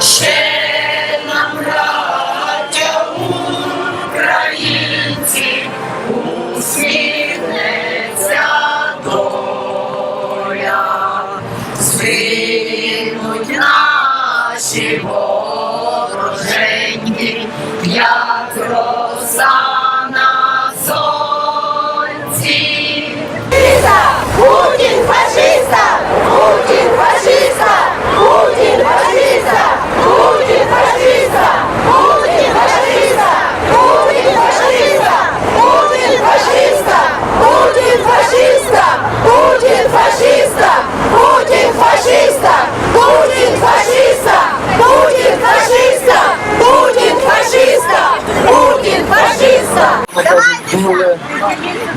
Shit.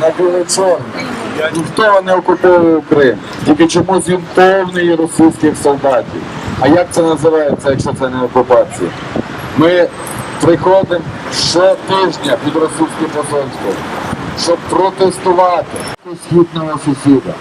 На. Ніхто не окуповує Крим. Тільки чомусь він повний російських солдатів. А як це називається, якщо це не окупація? Ми приходимо щотижня під російським посольством, щоб протестувати східного сусіда.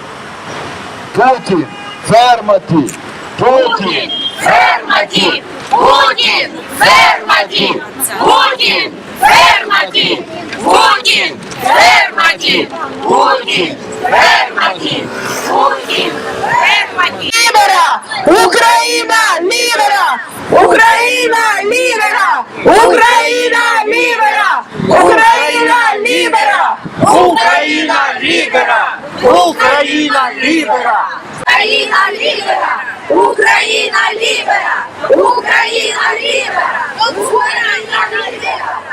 Путін, ферматі, Путін, Ферматі! Путін! Ферматі! Путін! Ферматі! Путін! Ферматі! Путін! Ферматі! Путін! Ферматі! лідера! Україна лідера! Україна лідера! Україна лідера! Україна лідера! Україна лідера! Україна лідера! Україна лідера! Україна лідера! Україна лідера! Україна лідера!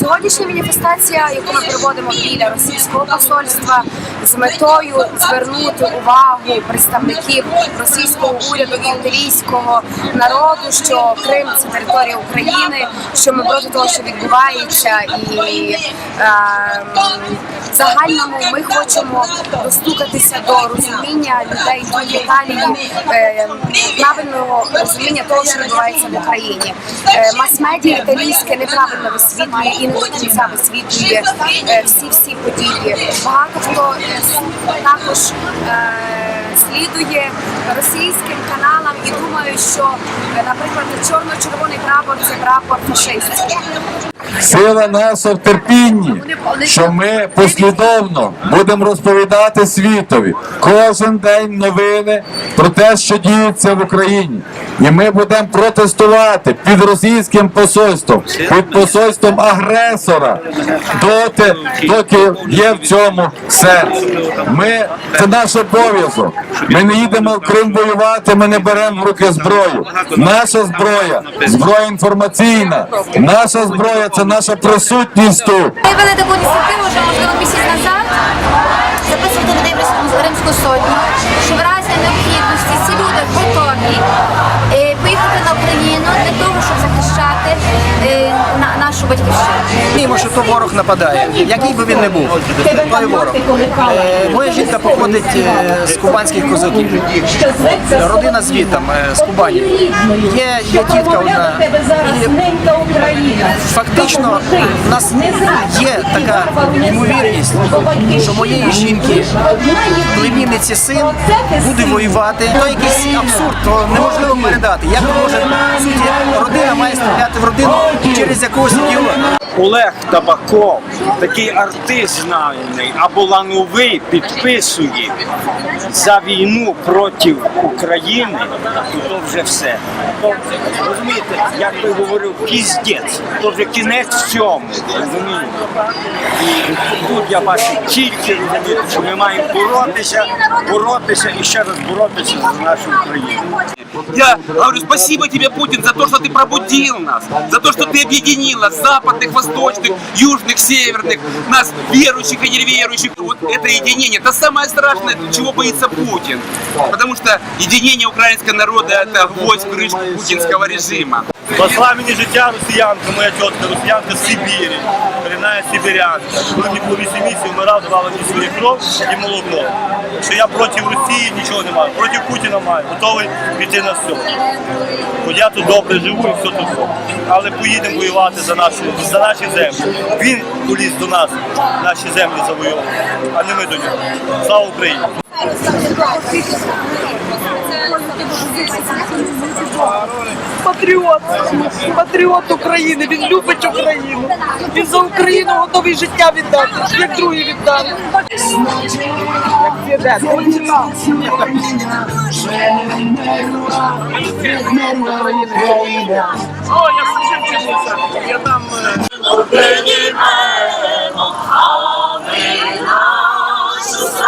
Сьогоднішня маніфестація, яку ми проводимо біля російського посольства, з метою звернути увагу представників російського уряду і італійського народу, що Крим це територія України, що ми проти того, що відбувається, і е, загальному ми хочемо достукатися до розуміння людей в Італії, е, правильного розуміння того, що відбувається в Україні. Е, Мас-медіа італійське неправильно висвітлює висвітлює і не один сам висвітлює е, всі всі події. Багато хто е, також. Е, слідує російським каналам і думають, що, е, наприклад, чорно-червоний прапор це прапор фашистський. Сила наша в терпінні, що ми послідовно будемо розповідати світові кожен день новини про те, що діється в Україні. І ми будемо протестувати під російським посольством, під посольством агресора, доти, доки є в цьому сенс. Ми це наш обов'язок. Ми не їдемо в Крим воювати, ми не беремо в руки зброю. Наша зброя, зброя інформаційна, наша зброя це наша присутність тут. Ми вели таку ініціативу, що можливо місяць назад нашу батьківщину. Розуміємо, що то ворог нападає, який би він не був. Той ворог. Е, Моя жінка походить е, з кубанських козаків. Родина звітом е, з Кубані. Є, є тітка одна. І фактично в нас є така ймовірність, що моєї жінки, племінниці син буде воювати. То якийсь абсурд, то неможливо передати. Як може в суті, родина має стріляти в родину через якогось ідіота. Олег Табаков, такий артист знаний, або лановий підписує за війну проти України, то, то вже все. То, розумієте, як той говорив, піздець, то вже кінець всьому. Розумієте? І тут я бачу тільки розумієте, що ми маємо боротися, боротися і ще раз боротися за нашу Україну. Я говорю, спасибо тебе, Путин, за то, что ты пробудил нас, за то, что ты объединил нас, западных, восточных, южных, северных, нас, верующих и неверующих. Вот это единение, это самое страшное, чего боится Путин. Потому что единение украинского народа – это гвоздь в крышку путинского режима. Спасла мені життя росіянка, моя тітка, росіянка з Сибірі, корінна сибірянка. Коли мені було 8 місяців, вмирав, давала мені свою кров і молоко. Що я проти Росії нічого не маю, проти Путіна маю, готовий піти на все. Бо я тут добре живу і все тут. все. Але поїдемо воювати за нашу, за наші землі. Він поліз до нас, наші землі завойовувати, а не ми до нього. Слава Україні! Патріот, патріот України, він любить Україну. Він за Україну готовий життя віддати, як другі віддати. О, я служив вчився. Я там. Україна, а ми нашу